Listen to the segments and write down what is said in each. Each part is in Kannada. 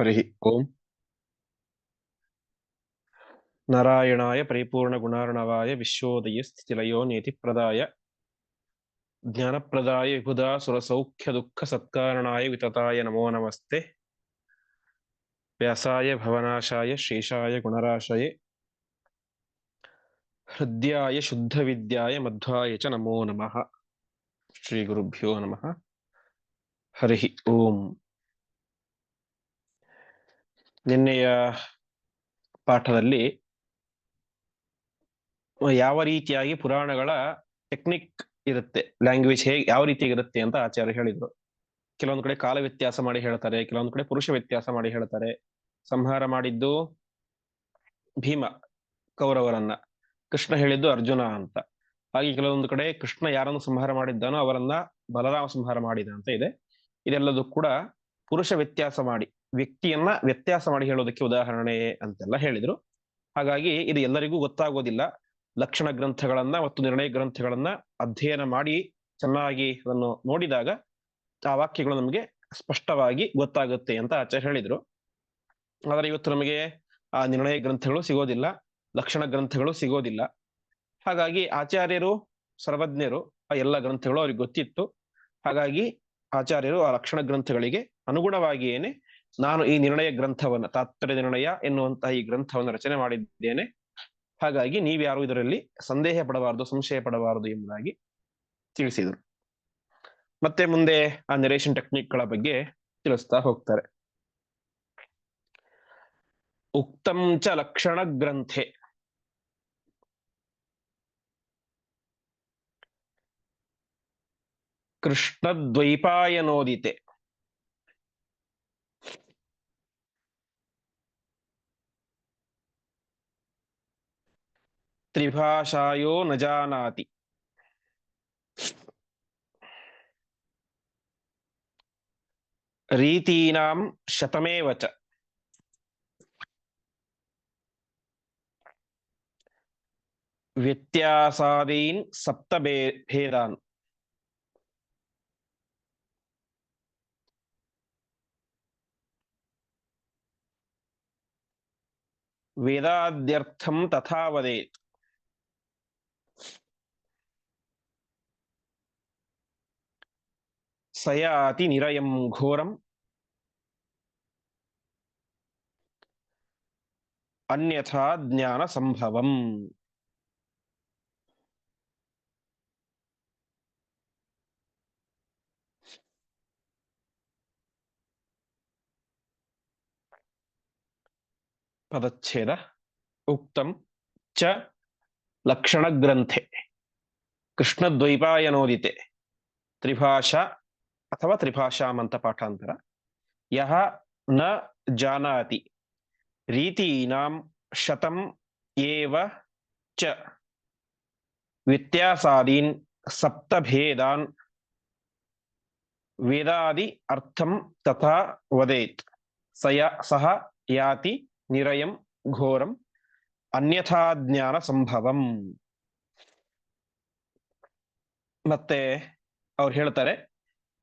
हरिः ओम्। नारायणाय परिपूर्णगुणार्णवाय विश्वोदये स्थितिलयो विभुदा सुरसौख्य दुख सत्कारणाय वितताय नमो नमस्ते। व्यासाय भवनाशाय शेषाय हृद्या शुद्ध विद्याय मध्वाय च नमो नमः। श्रीगुरुभ्यो नमः। हरि ओम। ನಿನ್ನೆಯ ಪಾಠದಲ್ಲಿ ಯಾವ ರೀತಿಯಾಗಿ ಪುರಾಣಗಳ ಟೆಕ್ನಿಕ್ ಇರುತ್ತೆ, ಲ್ಯಾಂಗ್ವೇಜ್ ಹೇಗೆ, ಯಾವ ರೀತಿಯಾಗಿರುತ್ತೆ ಅಂತ ಆಚಾರ್ಯ ಹೇಳಿದ್ರು. ಕೆಲವೊಂದು ಕಡೆ ಕಾಲ ವ್ಯತ್ಯಾಸ ಮಾಡಿ ಹೇಳ್ತಾರೆ, ಕೆಲವೊಂದು ಕಡೆ ಪುರುಷ ವ್ಯತ್ಯಾಸ ಮಾಡಿ ಹೇಳ್ತಾರೆ. ಸಂಹಾರ ಮಾಡಿದ್ದು ಭೀಮ, ಕೌರವರನ್ನ. ಕೃಷ್ಣ ಹೇಳಿದ್ದು ಅರ್ಜುನ ಅಂತ. ಹಾಗೆ ಕೆಲವೊಂದು ಕಡೆ ಕೃಷ್ಣ ಯಾರನ್ನು ಸಂಹಾರ ಮಾಡಿದ್ದಾನೋ ಅವರನ್ನ ಬಲರಾಮ ಸಂಹಾರ ಮಾಡಿದ ಅಂತ ಇದೆ. ಇದೆಲ್ಲದೂ ಕೂಡ ಪುರುಷ ವ್ಯತ್ಯಾಸ ಮಾಡಿ ವ್ಯಕ್ತಿಯನ್ನ ವ್ಯತ್ಯಾಸ ಮಾಡಿ ಹೇಳೋದಕ್ಕೆ ಉದಾಹರಣೆ ಅಂತೆಲ್ಲ ಹೇಳಿದ್ರು. ಹಾಗಾಗಿ ಇದು ಎಲ್ಲರಿಗೂ ಗೊತ್ತಾಗೋದಿಲ್ಲ. ಲಕ್ಷಣ ಗ್ರಂಥಗಳನ್ನ ಮತ್ತು ನಿರ್ಣಯ ಗ್ರಂಥಗಳನ್ನ ಅಧ್ಯಯನ ಮಾಡಿ ಚೆನ್ನಾಗಿ ಅದನ್ನು ನೋಡಿದಾಗ ಆ ವಾಕ್ಯಗಳು ನಮಗೆ ಸ್ಪಷ್ಟವಾಗಿ ಗೊತ್ತಾಗುತ್ತೆ ಅಂತ ಆಚಾರ್ಯ ಹೇಳಿದ್ರು. ಆದರೆ ಇವತ್ತು ನಮಗೆ ಆ ನಿರ್ಣಯ ಗ್ರಂಥಗಳು ಸಿಗೋದಿಲ್ಲ, ಲಕ್ಷಣ ಗ್ರಂಥಗಳು ಸಿಗೋದಿಲ್ಲ. ಹಾಗಾಗಿ ಆಚಾರ್ಯರು, ಸರ್ವಜ್ಞರು ಆ ಎಲ್ಲ ಗ್ರಂಥಗಳು ಅವ್ರಿಗೆ ಗೊತ್ತಿತ್ತು. ಹಾಗಾಗಿ ಆಚಾರ್ಯರು ಆ ಲಕ್ಷಣ ಗ್ರಂಥಗಳಿಗೆ ಅನುಗುಣವಾಗಿಯೇನೆ ನಾನು ಈ ನಿರ್ಣಯ ಗ್ರಂಥವನ್ನ, ತಾತ್ಪರ್ಯ ನಿರ್ಣಯ ಎನ್ನುವಂತಹ ಈ ಗ್ರಂಥವನ್ನು ರಚನೆ ಮಾಡಿದ್ದೇನೆ. ಹಾಗಾಗಿ ನೀವ್ಯಾರು ಇದರಲ್ಲಿ ಸಂದೇಹ ಪಡಬಾರದು, ಸಂಶಯ ಪಡಬಾರದು ಎಂಬುದಾಗಿ ತಿಳಿಸಿದರು. ಮತ್ತೆ ಮುಂದೆ ಆ ನೆರೇಷನ್ ಟೆಕ್ನಿಕ್ಗಳ ಬಗ್ಗೆ ತಿಳಿಸ್ತಾ ಹೋಗ್ತಾರೆ. ಉಕ್ತಂ ಚ ಲಕ್ಷಣ ಗ್ರಂಥೆ. ಕೃಷ್ಣದ್ವೈಪಾಯನೋದಿತೆ. ತ್ರಿಭಾಷಾಯೋ ನ ಜಾನಾತಿ. ರೀತೀನಾಂ ಶತಮೇವ ಚ. ವ್ಯತ್ಯಾಸಾದೀನ್ ಸಪ್ತ ಭೇದಾನ್. ವೇದಾದ್ಯರ್ಥಂ ತಥಾ ವದೇತ್ ಸಯಾತಿ ನಿರಯಂ ಘೋರಂ ಅನ್ಯಥಾ ಜ್ಞಾನ ಸಂಭವಂ ಪದಚ್ಛೇದ ಉಕ್ತಂ ಚ ಲಕ್ಷಣಗ್ರಂಥೆ ಕೃಷ್ಣದ್ವೈಪಾಯನೋದಿತೆ ತ್ರಿಭಾಷಾ ಅಥವಾ ತ್ರಿಭಾಷಾಂ ಅಂತ ಪಾಠಾಂತರ ಯಹ ನ ಜಾನಾತಿ. ರೀತೀನಾಂ ಶತಂ ಏವ ಚ. ವ್ಯತ್ಯಾಸಾದೀನ್ ಸಪ್ತಭೇದಾನ್ ವೇದಾದಿ ಅರ್ಥಂ ತಥಾ ವದೇತ್. ಸಯ ಸಹ ಯಾತಿ ನಿರಯಂ ಘೋರಂ ಅನ್ಯಥಾ ಜ್ಞಾನ ಸಂಭವಂ. ಮತ್ತೆ ಅವ್ರು ಹೇಳ್ತಾರೆ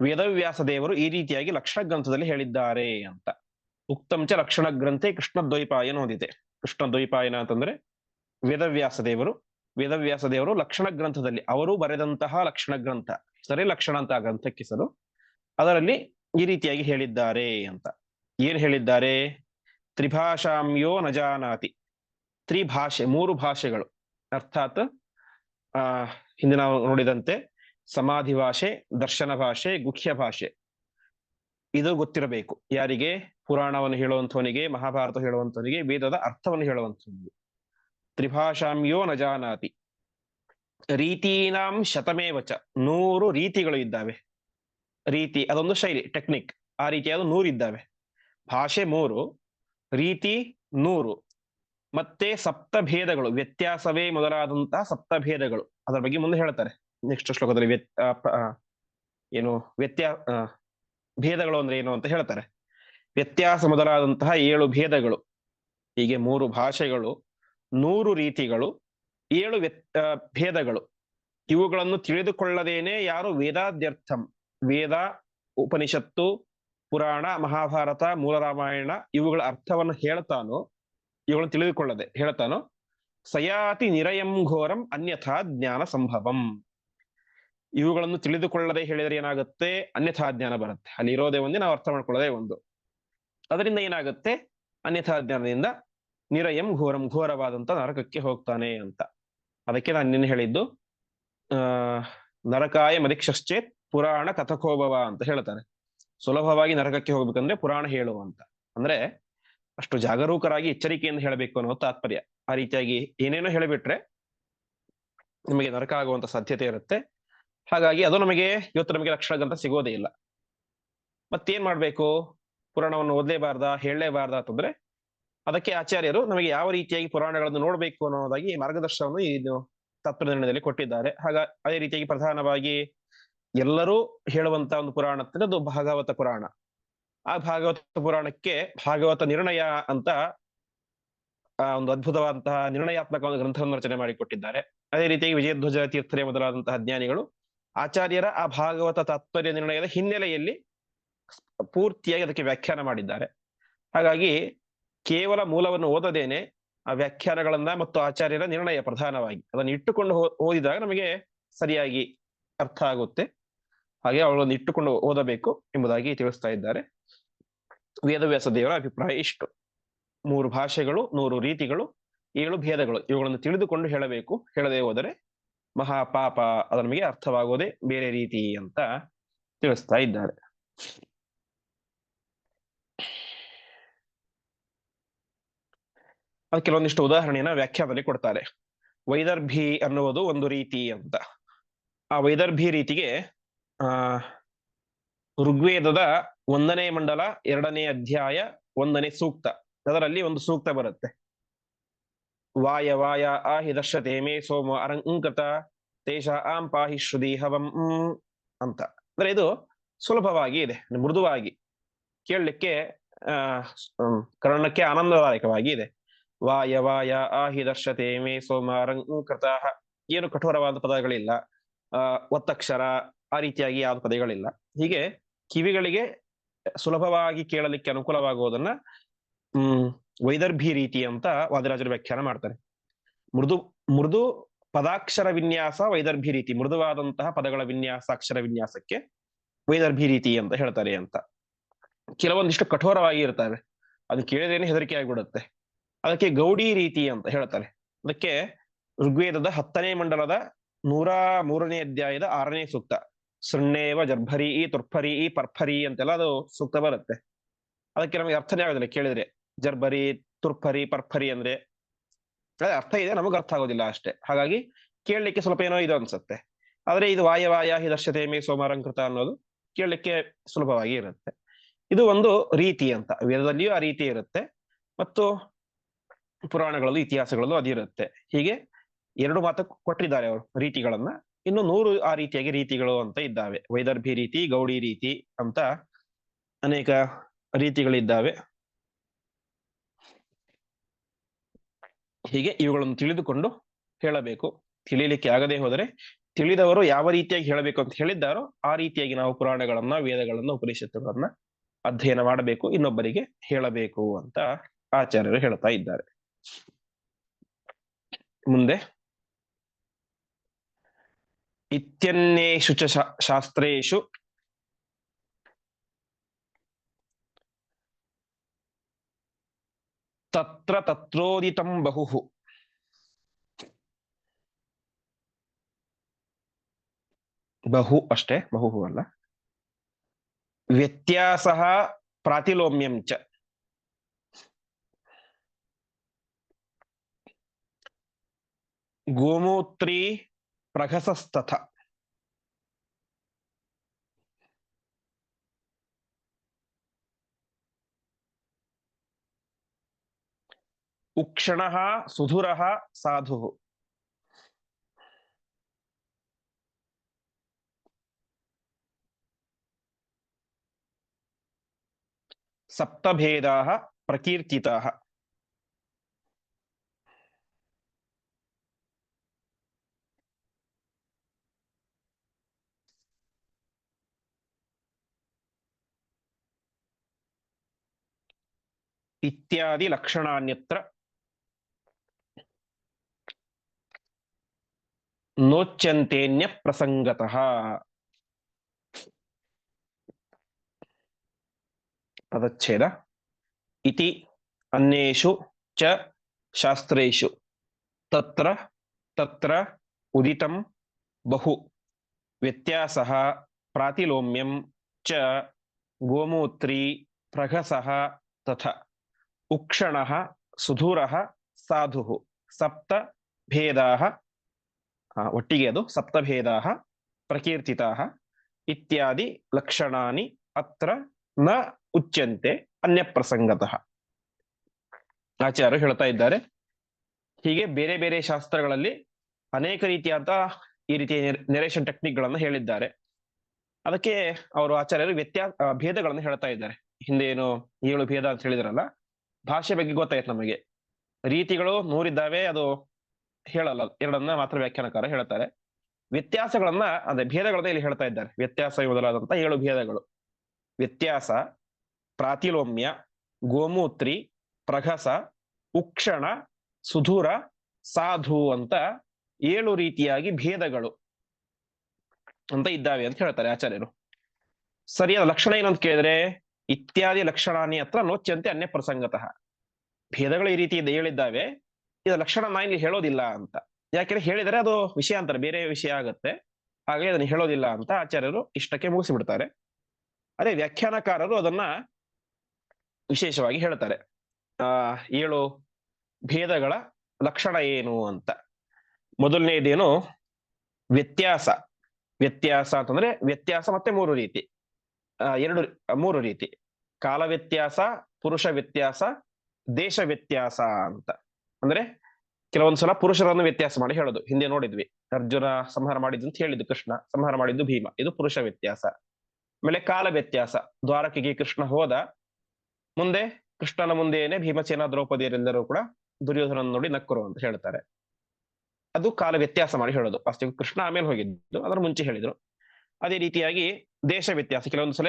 ವೇದವ್ಯಾಸ ದೇವರು ಈ ರೀತಿಯಾಗಿ ಲಕ್ಷಣ ಗ್ರಂಥದಲ್ಲಿ ಹೇಳಿದ್ದಾರೆ ಅಂತ. ಉಕ್ತಂಚ ಲಕ್ಷಣ ಗ್ರಂಥೆ ಕೃಷ್ಣ ದ್ವೈಪಾಯನ ಓದಿದೆ ಕೃಷ್ಣ ದ್ವೈಪಾಯನ ಅಂತಂದ್ರೆ ವೇದವ್ಯಾಸ ದೇವರು ವೇದವ್ಯಾಸ ದೇವರು ಲಕ್ಷಣ ಗ್ರಂಥದಲ್ಲಿ ಅವರು ಬರೆದಂತಹ ಲಕ್ಷಣ ಗ್ರಂಥ ಸರಿ ಲಕ್ಷಣ ಅಂತ ಗ್ರಂಥಕ್ಕಿಸಲು ಅದರಲ್ಲಿ ಈ ರೀತಿಯಾಗಿ ಹೇಳಿದ್ದಾರೆ ಅಂತ. ಏನ್ ಹೇಳಿದ್ದಾರೆ? ತ್ರಿಭಾಷಾಮ್ಯೋ ನಜಾನಾತಿ ಜಾನಾತಿ. ತ್ರಿಭಾಷೆ, ಮೂರು ಭಾಷೆಗಳು. ಅರ್ಥಾತ್, ಆ, ಹಿಂದೆ ನಾವು ನೋಡಿದಂತೆ ಸಮಾಧಿ ಭಾಷೆ ದರ್ಶನ ಭಾಷೆ ಗುಖ್ಯ ಭಾಷೆ ಇದು ಗೊತ್ತಿರಬೇಕು. ಯಾರಿಗೆ? ಪುರಾಣವನ್ನು ಹೇಳುವಂಥವನಿಗೆ, ಮಹಾಭಾರತ ಹೇಳುವಂಥವನಿಗೆ, ವೇದದ ಅರ್ಥವನ್ನು ಹೇಳುವಂಥವನಿಗೆ. ನ ಜಾನಾತಿ. ರೀತೀನಾಂ ಶತಮೇವಚ. ನೂರು ರೀತಿಗಳು ಇದ್ದಾವೆ. ರೀತಿ, ಅದೊಂದು ಶೈಲಿ, ಟೆಕ್ನಿಕ್. ಆ ರೀತಿಯಾದ ನೂರು ಇದ್ದಾವೆ. ಭಾಷೆ ಮೂರು, ರೀತಿ ನೂರು. ಮತ್ತೆ ಸಪ್ತಭೇದಗಳು, ವ್ಯತ್ಯಾಸವೇ ಮೊದಲಾದಂತಹ ಸಪ್ತಭೇದಗಳು. ಅದರ ಬಗ್ಗೆ ಮುಂದೆ ಹೇಳ್ತಾರೆ. ನೆಕ್ಸ್ಟ್ ಶ್ಲೋಕದಲ್ಲಿ ವ್ಯತ್ ಏನು ವ್ಯತ್ಯಾ ಭೇದಗಳು ಅಂದ್ರೆ ಏನು ಅಂತ ಹೇಳ್ತಾರೆ. ವ್ಯತ್ಯಾಸ ಮೊದಲಾದಂತಹ ಏಳು ಭೇದಗಳು, ಹೀಗೆ ಮೂರು ಭಾಷೆಗಳು, ನೂರು ರೀತಿಗಳು, ಏಳು ವ್ಯತ್ ಭೇದಗಳು. ಇವುಗಳನ್ನು ತಿಳಿದುಕೊಳ್ಳದೇನೆ ಯಾರು? ವೇದಾದ್ಯರ್ಥಂ. ವೇದ, ಉಪನಿಷತ್ತು, ಪುರಾಣ, ಮಹಾಭಾರತ ಮೂಲ ರಾಮಾಯಣ ಇವುಗಳ ಅರ್ಥವನ್ನು ಹೇಳ್ತಾನೋ, ಇವುಗಳನ್ನು ತಿಳಿದುಕೊಳ್ಳದೆ ಹೇಳ್ತಾನೋ, ಸಯಾತಿ ನಿರಯಂ ಘೋರಂ ಅನ್ಯಥಾ ಜ್ಞಾನ ಸಂಭವಂ. ಇವುಗಳನ್ನು ತಿಳಿದುಕೊಳ್ಳದೆ ಹೇಳಿದ್ರೆ ಏನಾಗುತ್ತೆ? ಅನ್ಯಥಾ ಜ್ಞಾನ ಬರುತ್ತೆ. ಅಲ್ಲಿ ಇರೋದೇ ಒಂದೇ ನಾವು ಅರ್ಥ ಮಾಡ್ಕೊಳ್ಳೋದೇ ಒಂದು. ಅದರಿಂದ ಏನಾಗುತ್ತೆ? ಅನ್ಯಥಾ ಜ್ಞಾನದಿಂದ ನಿರಯಂ ಘೋರಂ ಘೋರವಾದಂತ ನರಕಕ್ಕೆ ಹೋಗ್ತಾನೆ ಅಂತ. ಅದಕ್ಕೆ ನಾನು ನಿನ್ನೆ ಹೇಳಿದ್ದು, ಆ, ನರಕಾಯ ಮದಿಕ್ಷಶ್ಚೇತ್ ಪುರಾಣ ಕಥಕೋಭವ ಅಂತ ಹೇಳ್ತಾನೆ ಸುಲಭವಾಗಿ ನರಕಕ್ಕೆ ಹೋಗ್ಬೇಕಂದ್ರೆ ಪುರಾಣ ಹೇಳು ಅಂತ. ಅಂದ್ರೆ ಅಷ್ಟು ಜಾಗರೂಕರಾಗಿ ಎಚ್ಚರಿಕೆಯಿಂದ ಹೇಳಬೇಕು ಅನ್ನೋ ತಾತ್ಪರ್ಯ. ಆ ರೀತಿಯಾಗಿ ಏನೇನೋ ಹೇಳಿಬಿಟ್ರೆ ನಿಮಗೆ ನರಕ ಆಗುವಂತ ಸಾಧ್ಯತೆ ಇರುತ್ತೆ. ಹಾಗಾಗಿ ಅದು ನಮಗೆ ಇವತ್ತು ನಮಗೆ ರಕ್ಷಣಾ ಗ್ರಂಥ ಸಿಗೋದೇ ಇಲ್ಲ. ಮತ್ತೇನ್ ಮಾಡ್ಬೇಕು? ಪುರಾಣವನ್ನು ಓದಲೇಬಾರ್ದ? ಹೇಳಲೇಬಾರ್ದ ಅಂತಂದ್ರೆ, ಅದಕ್ಕೆ ಆಚಾರ್ಯರು ನಮಗೆ ಯಾವ ರೀತಿಯಾಗಿ ಪುರಾಣಗಳನ್ನು ನೋಡ್ಬೇಕು ಅನ್ನೋದಾಗಿ ಮಾರ್ಗದರ್ಶನವನ್ನು ಇದು ತತ್ವ ನಿರ್ಣಯದಲ್ಲಿ ಕೊಟ್ಟಿದ್ದಾರೆ. ಹಾಗ, ಅದೇ ರೀತಿಯಾಗಿ ಪ್ರಧಾನವಾಗಿ ಎಲ್ಲರೂ ಹೇಳುವಂತ ಒಂದು ಪುರಾಣ ಅಂತಂದ್ರೆ ಅದು ಭಾಗವತ ಪುರಾಣ. ಆ ಭಾಗವತ ಪುರಾಣಕ್ಕೆ ಭಾಗವತ ನಿರ್ಣಯ ಅಂತ ಒಂದು ಅದ್ಭುತವಾದಂತಹ ನಿರ್ಣಯಾತ್ಮಕ ಒಂದು ಗ್ರಂಥವನ್ನು ರಚನೆ ಮಾಡಿಕೊಟ್ಟಿದ್ದಾರೆ. ಅದೇ ರೀತಿಯಾಗಿ ವಿಜಯಧ್ವಜ ತೀರ್ಥರೇ ಮೊದಲಾದಂತಹ ಜ್ಞಾನಿಗಳು ಆಚಾರ್ಯರ ಆ ಭಾಗವತ ತಾತ್ಪರ್ಯ ನಿರ್ಣಯದ ಹಿನ್ನೆಲೆಯಲ್ಲಿ ಪೂರ್ತಿಯಾಗಿ ಅದಕ್ಕೆ ವ್ಯಾಖ್ಯಾನ ಮಾಡಿದ್ದಾರೆ. ಹಾಗಾಗಿ ಕೇವಲ ಮೂಲವನ್ನು ಓದದೇನೆ ಆ ವ್ಯಾಖ್ಯಾನಗಳನ್ನ ಮತ್ತು ಆಚಾರ್ಯರ ನಿರ್ಣಯ ಪ್ರಧಾನವಾಗಿ. ಅದನ್ನು ಇಟ್ಟುಕೊಂಡು ಓದಿದಾಗ ನಮಗೆ ಸರಿಯಾಗಿ ಅರ್ಥ ಆಗುತ್ತೆ. ಹಾಗೆ ಅವಳನ್ನು ಇಟ್ಟುಕೊಂಡು ಓದಬೇಕು ಎಂಬುದಾಗಿ ತಿಳಿಸ್ತಾ ಇದ್ದಾರೆ. ವೇದವ್ಯಾಸ ದೇವರ ಅಭಿಪ್ರಾಯ ಇಷ್ಟು. ಮೂರು ಭಾಷೆಗಳು ನೂರು ರೀತಿಗಳು, ಏಳು ಭೇದಗಳು ಇವುಗಳನ್ನು ತಿಳಿದುಕೊಂಡು ಹೇಳಬೇಕು. ಹೇಳದೆ ಹೋದರೆ ಮಹಾಪಾಪ ಅದು ನಮಗೆ ಅರ್ಥವಾಗೋದೇ ಬೇರೆ ರೀತಿ ಅಂತ ತಿಳಿಸ್ತಾ ಇದ್ದಾರೆ. ಅದು ಕೆಲವೊಂದಿಷ್ಟು ಉದಾಹರಣೆಯನ್ನ ವ್ಯಾಖ್ಯಾನದಲ್ಲಿ ಕೊಡ್ತಾರೆ. ವೈದರ್ಭಿ ಅನ್ನುವುದು ಒಂದು ರೀತಿ ಅಂತ. ಆ ವೈದರ್ಭಿ ರೀತಿಗೆ, ಆ, ಋಗ್ವೇದದ ಒಂದನೇ ಮಂಡಲ ಎರಡನೇ ಅಧ್ಯಾಯ ಒಂದನೇ ಸೂಕ್ತ. ಅದರಲ್ಲಿ ಒಂದು ಸೂಕ್ತ ಬರುತ್ತೆ. ವಾಯ ವಾಯ ಆಹಿ ದರ್ಶತೆ ಮೇ ಸೋಮ ಅರಂಕೃತ ತೇಷ ಆಂ ಪಾಹಿ ಶ್ರುತಿ ಹವಂ ಅಂತ. ಅಂದ್ರೆ ಇದು ಸುಲಭವಾಗಿ ಇದೆ, ಮೃದುವಾಗಿ ಕೇಳಲಿಕ್ಕೆ ಕರ್ಣಕ್ಕೆ ಆನಂದದಾಯಕವಾಗಿ ಇದೆ. ವಾಯ ವಾಯ ಆಹಿ ದರ್ಶತೆ ಮೇ ಸೋಮ ಅರಂಕೃತ ಏನು ಕಠೋರವಾದ ಪದಗಳಿಲ್ಲ. ಒತ್ತಕ್ಷರ, ಆ ರೀತಿಯಾಗಿ ಯಾವ ಪದಗಳಿಲ್ಲ. ಹೀಗೆ ಕಿವಿಗಳಿಗೆ ಸುಲಭವಾಗಿ ಕೇಳಲಿಕ್ಕೆ ಅನುಕೂಲವಾಗುವುದನ್ನ, ಹ್ಮ್ ವೈದರ್ಭಿ ರೀತಿ ಅಂತ ವಾದಿರಾಜರು ವ್ಯಾಖ್ಯಾನ ಮಾಡ್ತಾರೆ. ಮೃದು ಮೃದು ಪದಾಕ್ಷರ ವಿನ್ಯಾಸ ವೈದರ್ಭಿ ರೀತಿ ಮೃದುವಾದಂತಹ ಪದಗಳ ವಿನ್ಯಾಸ, ಅಕ್ಷರ ವಿನ್ಯಾಸಕ್ಕೆ ವೈದರ್ಭಿ ರೀತಿ ಅಂತ ಹೇಳ್ತಾರೆ ಅಂತ. ಕೆಲವೊಂದಿಷ್ಟು ಕಠೋರವಾಗಿ ಇರ್ತವೆ ಅದು ಕೇಳಿದೇನೆ ಹೆದರಿಕೆ ಆಗಿಬಿಡುತ್ತೆ. ಅದಕ್ಕೆ ಗೌಡಿ ರೀತಿ ಅಂತ ಹೇಳ್ತಾರೆ. ಅದಕ್ಕೆ ಋಗ್ವೇದದ ಹತ್ತನೇ ಮಂಡಲದ ನೂರ ಮೂರನೇ ಅಧ್ಯಾಯದ ಆರನೇ ಸೂಕ್ತ. ಸೃಣ್ಣೇವ ಜರ್ಭರಿ ತುರ್ಫರಿ ಪರ್ಫರಿ ಅಂತೆಲ್ಲ ಅದು ಸೂಕ್ತ ಬರುತ್ತೆ. ಅದಕ್ಕೆ ನಮಗೆ ಅರ್ಥನೇ ಆಗೋದಿಲ್ಲ, ಕೇಳಿದ್ರೆ. ಜರ್ಬರಿ, ತುರ್ಪರಿ, ಪರ್ಪರಿ ಅಂದ್ರೆ ಅದೇ ಅರ್ಥ ಇದೆ, ನಮಗೆ ಅರ್ಥ ಆಗೋದಿಲ್ಲ ಅಷ್ಟೇ. ಹಾಗಾಗಿ ಕೇಳಲಿಕ್ಕೆ ಸ್ವಲ್ಪ ಏನೋ ಇದು ಅನ್ಸುತ್ತೆ. ಆದ್ರೆ ಇದು ವಾಯವಾಯ ವಾಯ ಹಿ ದರ್ಶತೆ ಮೇ ಸೋಮಾರಂಕೃತ ಅನ್ನೋದು ಕೇಳಲಿಕ್ಕೆ ಸುಲಭವಾಗಿ ಇರುತ್ತೆ. ಇದು ಒಂದು ರೀತಿ ಅಂತ, ವೇದದಲ್ಲಿಯೂ ಆ ರೀತಿ ಇರುತ್ತೆ ಮತ್ತು ಪುರಾಣಗಳಲ್ಲೂ ಇತಿಹಾಸಗಳಲ್ಲೂ ಅದಿರುತ್ತೆ ಹೀಗೆ ಎರಡು ಮಾತು ಕೊಟ್ಟಿದ್ದಾರೆ ಅವರು ರೀತಿಗಳನ್ನ. ಇನ್ನು ನೂರು ಆ ರೀತಿಯಾಗಿ ರೀತಿಗಳು ಅಂತ ಇದ್ದಾವೆ. ವೈದರ್ಭಿ ರೀತಿ, ಗೌಡಿ ರೀತಿ ಅಂತ ಅನೇಕ ರೀತಿಗಳಿದ್ದಾವೆ. ಹೀಗೆ ಇವುಗಳನ್ನು ತಿಳಿದುಕೊಂಡು ಹೇಳಬೇಕು. ತಿಳಿಲಿಕ್ಕೆ ಆಗದೆ ಹೋದರೆ ತಿಳಿದವರು ಯಾವ ರೀತಿಯಾಗಿ ಹೇಳಬೇಕು ಅಂತ ಹೇಳಿದ್ದಾರೋ ಆ ರೀತಿಯಾಗಿ ನಾವು ಪುರಾಣಗಳನ್ನ, ವೇದಗಳನ್ನ, ಉಪನಿಷತ್ತುಗಳನ್ನ ಅಧ್ಯಯನ ಮಾಡಬೇಕು, ಇನ್ನೊಬ್ಬರಿಗೆ ಹೇಳಬೇಕು ಅಂತ ಆಚಾರ್ಯರು ಹೇಳ್ತಾ ಇದ್ದಾರೆ. ಮುಂದೆ. ಇತ್ಯನ್ನೇಷು ಚ ಶಾಸ್ತ್ರೇಷು ತತ್ರ ತತ್ರೋದಿತಂ ಬಹು ಬಹು ಅಷ್ಟೇ ಬಹು ಅಲ್ಲ ವ್ಯತ್ಯಾಸ ಪ್ರಾತಿಲೋಮ್ಯಂ ಚ ಗೋಮೂತ್ರಿ ಪ್ರಘಸಸ್ತಥ ಉಕ್ಷಣ ಸುಧುರ ಸಾಧು ಸಪ್ತಭೇದಾ ಪ್ರಕೀರ್ತಿತಾ ಇತ್ಯಾದಿ ಲಕ್ಷಣಾನ್ಯತ್ರ ನೋಚ್ಯಂತೇನ್ಯ ಪ್ರಸಂಗತಃ ಪದಚ್ಛೇದ ಇತಿ ಅನ್ಯೇಷು ಚ ಶಾಸ್ತ್ರೇಷು ತತ್ರ ತತ್ರ ಉದಿತಂ ಬಹು ವ್ಯತ್ಯಾಸಃ ಪ್ರಾತಿಲೋಮ್ಯಂ ಚ ಗೋಮೂತ್ರಿ ಪ್ರಘಸಃ ತಥ ಉಕ್ಷಣಃ ಸುಧುರಃ ಸಾಧುಃ ಸಪ್ತ ಭೇದಾಃ ಆ, ಒಟ್ಟಿಗೆ ಅದು ಸಪ್ತಭೇದಾಃ ಪ್ರಕೀರ್ತಿತಾಃ ಇತ್ಯಾದಿ ಲಕ್ಷಣಾನಿ ಅತ್ರ ನ ಉಚ್ಯಂತೆ, ಅನ್ಯಪ್ರಸಂಗತಃ. ಆಚಾರ್ಯರು ಹೇಳ್ತಾ ಇದ್ದಾರೆ. ಹೀಗೆ ಬೇರೆ ಬೇರೆ ಶಾಸ್ತ್ರಗಳಲ್ಲಿ ಅನೇಕ ರೀತಿಯಾದ ಈ ರೀತಿಯ ನೆರೇಷನ್ ಟೆಕ್ನಿಕ್ ಗಳನ್ನ ಹೇಳಿದ್ದಾರೆ. ಅದಕ್ಕೆ ಅವರು ಆಚಾರ್ಯರು ವ್ಯತ್ಯಾಸ ಭೇದಗಳನ್ನು ಹೇಳ್ತಾ ಇದ್ದಾರೆ. ಹಿಂದೆ ಏನು ಏಳು ಭೇದ ಅಂತ ಹೇಳಿದ್ರಲ್ಲ, ಭಾಷೆ ಬಗ್ಗೆ ಗೊತ್ತಾಯ್ತು ನಮಗೆ. ರೀತಿಗಳು ನೂರಿದ್ದಾವೆ ಅದು ಹೇಳಲ್ಲ. ಎರಡನ್ನ ಮಾತ್ರ ವ್ಯಾಖ್ಯಾನಕಾರ ಹೇಳ್ತಾರೆ. ವ್ಯತ್ಯಾಸಗಳನ್ನ ಅದೇ ಭೇದಗಳನ್ನ ಇಲ್ಲಿ ಹೇಳ್ತಾ ಇದ್ದಾರೆ. ವ್ಯತ್ಯಾಸ ಮೊದಲಾದಂತ ಏಳು ಭೇದಗಳು. ವ್ಯತ್ಯಾಸ, ಪ್ರಾತಿಲೋಮ್ಯ, ಗೋಮೂತ್ರಿ ಪ್ರಘಸ ಉಕ್ಷಣ, ಸುಧೂರ, ಸಾಧು ಅಂತ ಏಳು ರೀತಿಯಾಗಿ ಭೇದಗಳು ಅಂತ ಇದ್ದಾವೆ ಅಂತ ಹೇಳ್ತಾರೆ ಆಚಾರ್ಯರು. ಸರಿಯಾದ ಲಕ್ಷಣ ಏನಂತ ಕೇಳಿದ್ರೆ, ಇತ್ಯಾದಿ ಲಕ್ಷಣಾನಿ ಹತ್ರ ನೋಚ್ಯಂತೆ ಅನ್ಯ ಪ್ರಸಂಗತಃ ಭೇದಗಳು ಈ ರೀತಿ ಹೇಳಿದ್ದಾವೆ ಇದು ಲಕ್ಷಣ ನಾ ಇಲ್ಲಿ ಹೇಳೋದಿಲ್ಲ ಅಂತ. ಯಾಕೆಂದ್ರೆ ಹೇಳಿದರೆ ಅದು ವಿಷಯ ಅಂತಾರೆ ಬೇರೆ ವಿಷಯ ಆಗತ್ತೆ. ಹಾಗೆ ಅದನ್ನು ಹೇಳೋದಿಲ್ಲ ಅಂತ ಆಚಾರ್ಯರು ಇಷ್ಟಕ್ಕೆ ಮುಗಿಸಿಬಿಡ್ತಾರೆ. ಅದೇ ವ್ಯಾಖ್ಯಾನಕಾರರು ಅದನ್ನ ವಿಶೇಷವಾಗಿ ಹೇಳ್ತಾರೆ. ಆ ಏಳು ಭೇದಗಳ ಲಕ್ಷಣ ಏನು ಅಂತ. ಮೊದಲನೇದೇನು ವ್ಯತ್ಯಾಸ. ವ್ಯತ್ಯಾಸ ಅಂತಂದ್ರೆ ವ್ಯತ್ಯಾಸ ಮತ್ತೆ ಮೂರು ರೀತಿ. ಆ, ಎರಡು ಮೂರು ರೀತಿ. ಕಾಲ ವ್ಯತ್ಯಾಸ ಪುರುಷ ವ್ಯತ್ಯಾಸ ದೇಶ ವ್ಯತ್ಯಾಸ ಅಂತ. ಅಂದ್ರೆ ಕೆಲವೊಂದ್ಸಲ ಪುರುಷರನ್ನು ವ್ಯತ್ಯಾಸ ಮಾಡಿ ಹೇಳೋದು. ಹಿಂದೆ ನೋಡಿದ್ವಿ. ಅರ್ಜುನ ಸಂಹಾರ ಮಾಡಿದ್ದು ಅಂತ ಹೇಳಿದ್ದು ಕೃಷ್ಣ. ಸಂಹಾರ ಮಾಡಿದ್ದು ಭೀಮ. ಇದು ಪುರುಷ ವ್ಯತ್ಯಾಸ. ಆಮೇಲೆ ಕಾಲ ವ್ಯತ್ಯಾಸ. ದ್ವಾರಕೆಗೆ ಕೃಷ್ಣ ಹೋದ ಮುಂದೆ ಕೃಷ್ಣನ ಮುಂದೆಯೇನೆ ಭೀಮಸೇನ ದ್ರೌಪದಿಯರೆಲ್ಲರೂ ಕೂಡ ದುರ್ಯೋಧನ ನೋಡಿ ನಕ್ಕರು ಅಂತ ಹೇಳ್ತಾರೆ. ಅದು ಕಾಲ ವ್ಯತ್ಯಾಸ ಮಾಡಿ ಹೇಳೋದು. ಅಷ್ಟೇ ಕೃಷ್ಣ ಆಮೇಲೆ ಹೋಗಿದ್ದು. ಅದರ ಮುಂಚೆ ಹೇಳಿದ್ರು. ಅದೇ ರೀತಿಯಾಗಿ ದೇಶ ವ್ಯತ್ಯಾಸ. ಕೆಲವೊಂದ್ಸಲ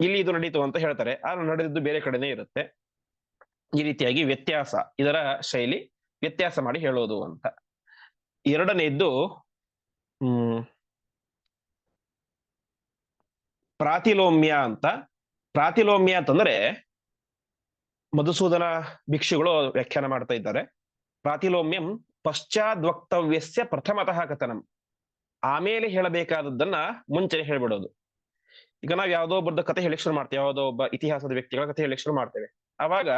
ಇಲ್ಲಿ ಇದು ನಡೀತು ಅಂತ ಹೇಳ್ತಾರೆ. ಆದ್ರೆ ನಡೆದಿದ್ದು ಬೇರೆ ಕಡೆನೇ ಇರುತ್ತೆ. ಈ ರೀತಿಯಾಗಿ ವ್ಯತ್ಯಾಸ, ಇದರ ಶೈಲಿ ವ್ಯತ್ಯಾಸ ಮಾಡಿ ಹೇಳೋದು ಅಂತ. ಎರಡನೇದ್ದು, ಹ್ಮ್, ಪ್ರಾತಿಲೋಮ್ಯ ಅಂತ. ಪ್ರಾತಿಲೋಮ್ಯ ಅಂತಂದ್ರೆ ಮಧುಸೂದನ ಭಿಕ್ಷುಗಳು ವ್ಯಾಖ್ಯಾನ ಮಾಡ್ತಾ ಇದ್ದಾರೆ. ಪ್ರಾತಿಲೋಮ್ಯಂ ಪಶ್ಚಾದ್ ವಕ್ತವ್ಯಸ್ಯ ಪ್ರಥಮತಃ ಕಥನಂ. ಆಮೇಲೆ ಹೇಳಬೇಕಾದದ್ದನ್ನ ಮುಂಚೆ ಹೇಳ್ಬಿಡೋದು. ಈಗ ನಾವ್ ಯಾವ್ದೋ ಒಬ್ಬರದ ಕಥೆ ಹೇಳಿ ಶುರು ಮಾಡ್ತೇವೆ, ಯಾವುದೋ ಒಬ್ಬ ಇತಿಹಾಸದ ವ್ಯಕ್ತಿಗಳ ಕಥೆ ಹೇಳಿ ಶುರು ಮಾಡ್ತೇವೆ. ಅವಾಗ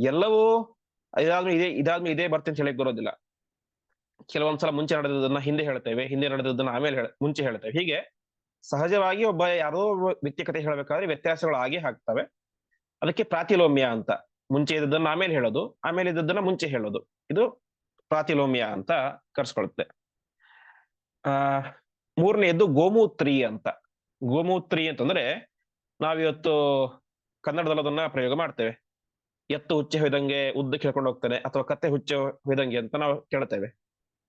ಎಲ್ಲವೂ ಇದಾದ್ಮೇಲೆ ಇದೇ ಇದಾದ್ಮೇಲೆ ಇದೇ ಬರ್ತೆ ಅಂತ ಹೇಳಕ್ ಬರೋದಿಲ್ಲ. ಕೆಲವೊಂದ್ಸಲ ಮುಂಚೆ ನಡೆದದನ್ನ ಹಿಂದೆ ಹೇಳ್ತೇವೆ, ಹಿಂದೆ ನಡೆದದನ್ನ ಆಮೇಲೆ ಹೇಳ, ಮುಂಚೆ ಹೇಳ್ತೇವೆ. ಹೀಗೆ ಸಹಜವಾಗಿ ಒಬ್ಬ ಯಾರೋ ವ್ಯಕ್ತಿ ಕಥೆ ಹೇಳಬೇಕಾದ್ರೆ ವ್ಯತ್ಯಾಸಗಳು ಆಗೇ ಹಾಕ್ತವೆ ಅದಕ್ಕೆ ಪ್ರಾತಿಲೋಮ್ಯ ಅಂತ. ಮುಂಚೆ ಇದ್ದದನ್ನ ಆಮೇಲೆ ಹೇಳೋದು, ಆಮೇಲೆ ಇದ್ದದನ್ನ ಮುಂಚೆ ಹೇಳೋದು. ಇದು ಪ್ರಾತಿಲೋಮ್ಯ ಅಂತ ಕರ್ಸ್ಕೊಳುತ್ತೆ. ಆ ಮೂರನೆಯದ್ದು ಗೋಮೂತ್ರಿ ಅಂತ. ಗೋಮೂತ್ರಿ ಅಂತಂದ್ರೆ ನಾವಿವತ್ತು ಕನ್ನಡದಲ್ಲಿ ಅದನ್ನ ಪ್ರಯೋಗ ಮಾಡ್ತೇವೆ. ಎತ್ತು ಹುಚ್ಚೆ ಹೊಯ್ದಂಗೆ ಉದ್ದ ಕೇಳ್ಕೊಂಡು ಹೋಗ್ತಾನೆ ಅಥವಾ ಕತ್ತೆ ಹುಚ್ಚೆ ಹೊಯ್ದಂಗೆ ಅಂತ ನಾವು ಕೇಳ್ತೇವೆ.